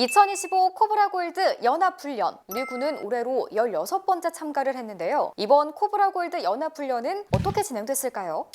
2025 코브라 골드 연합훈련 우리 군은 올해로 16번째 참가를 했는데요. 이번 코브라 골드 연합훈련은 어떻게 진행됐을까요?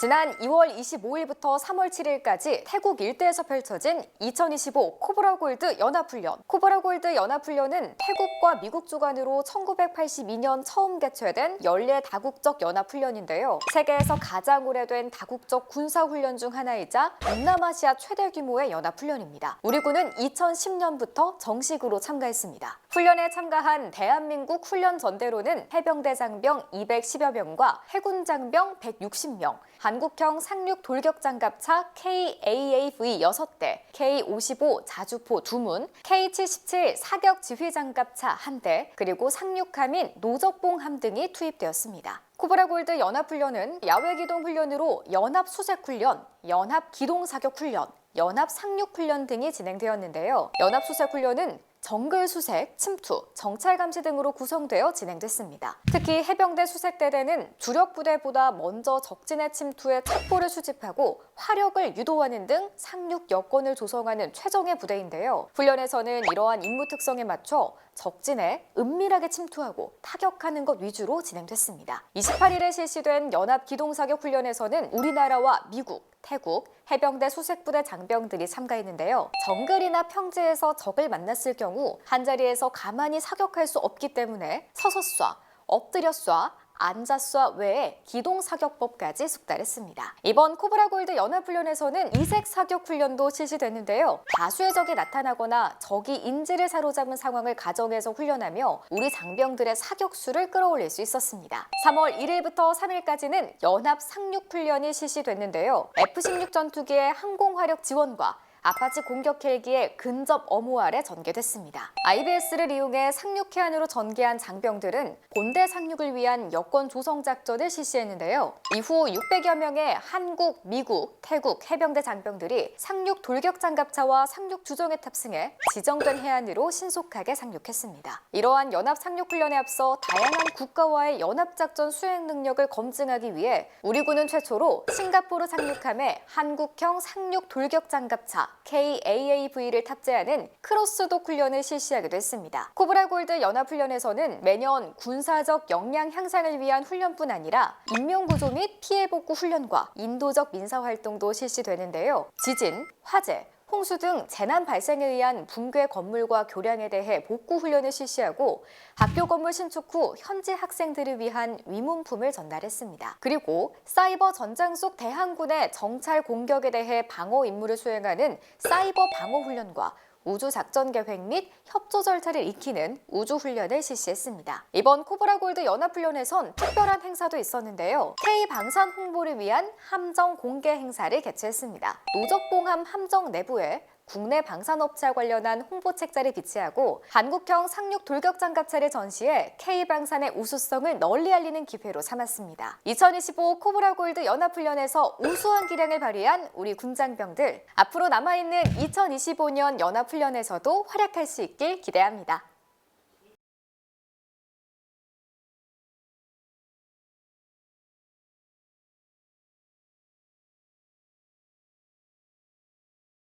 지난 2월 25일부터 3월 7일까지 태국 일대에서 펼쳐진 2025 코브라 골드 연합훈련. 코브라 골드 연합훈련은 태국과 미국 주관으로 1982년 처음 개최된 연례 다국적 연합훈련인데요. 세계에서 가장 오래된 다국적 군사훈련 중 하나이자 동남아시아 최대 규모의 연합훈련입니다. 우리 군은 2010년부터 정식으로 참가했습니다. 훈련에 참가한 대한민국 훈련 전대로는 해병대 장병 210여 명과 해군 장병 160명, 한국형 상륙 돌격 장갑차 KAAV 6대, K55 자주포 2문, K77 사격 지휘 장갑차 1대, 그리고 상륙함인 노적봉함 등이 투입되었습니다. 코브라 골드 연합훈련은 야외 기동 훈련으로 연합 수색 훈련, 연합 기동 사격 훈련, 연합 상륙 훈련 등이 진행되었는데요. 연합 수색 훈련은 정글 수색, 침투, 정찰 감시 등으로 구성되어 진행됐습니다. 특히 해병대 수색대대는 주력 부대보다 먼저 적진의 침투에 첩보를 수집하고 화력을 유도하는 등 상륙 여건을 조성하는 최정예 부대인데요. 훈련에서는 이러한 임무 특성에 맞춰 적진에 은밀하게 침투하고 타격하는 것 위주로 진행됐습니다. 28일에 실시된 연합 기동사격 훈련에서는 우리나라와 미국, 태국, 해병대 수색부대 장병들이 참가했는데요. 정글이나 평지에서 적을 만났을 경우 한자리에서 가만히 사격할 수 없기 때문에 서서 쏴, 엎드려 쏴, 쏴 외에 기동 사격법까지 숙달했습니다. 이번 코브라 골드 연합훈련에서는 이색 사격 훈련도 실시됐는데요. 다수의 적이 나타나거나 적이 인지를 사로잡은 상황을 가정해서 훈련하며 우리 장병들의 사격수를 끌어올릴 수 있었습니다. 3월 1일부터 3일까지는 연합 상륙 훈련이 실시됐는데요. F-16 전투기의 항공화력 지원과 아파치 공격 헬기의 근접 어무 아래 전개됐습니다. IBS를 이용해 상륙 해안으로 전개한 장병들은 본대 상륙을 위한 여권 조성 작전을 실시했는데요. 이후 600여 명의 한국, 미국, 태국 해병대 장병들이 상륙 돌격 장갑차와 상륙 주정에 탑승해 지정된 해안으로 신속하게 상륙했습니다. 이러한 연합 상륙 훈련에 앞서 다양한 국가와의 연합 작전 수행 능력을 검증하기 위해 우리 군은 최초로 싱가포르 상륙함에 한국형 상륙 돌격 장갑차 KAAV를 탑재하는 크로스독 훈련을 실시하기도 했습니다. 코브라 골드 연합훈련에서는 매년 군사적 역량 향상을 위한 훈련뿐 아니라 인명구조 및 피해 복구 훈련과 인도적 민사 활동도 실시되는데요. 지진, 화재, 홍수 등 재난 발생에 의한 붕괴 건물과 교량에 대해 복구 훈련을 실시하고 학교 건물 신축 후 현지 학생들을 위한 위문품을 전달했습니다. 그리고 사이버 전장 속 대항군의 정찰 공격에 대해 방어 임무를 수행하는 사이버 방어 훈련과 우주 작전 계획 및 협조 절차를 익히는 우주 훈련을 실시했습니다. 이번 코브라 골드 연합 훈련에선 특별한 행사도 있었는데요. K 방산 홍보를 위한 함정 공개 행사를 개최했습니다. 노적봉함 함정 내부에 국내 방산업체와 관련한 홍보 책자를 비치하고 한국형 상륙 돌격 장갑차를 전시해 K방산의 우수성을 널리 알리는 기회로 삼았습니다. 2025 코브라 골드 연합훈련에서 우수한 기량을 발휘한 우리 군장병들 앞으로 남아있는 2025년 연합훈련에서도 활약할 수 있길 기대합니다.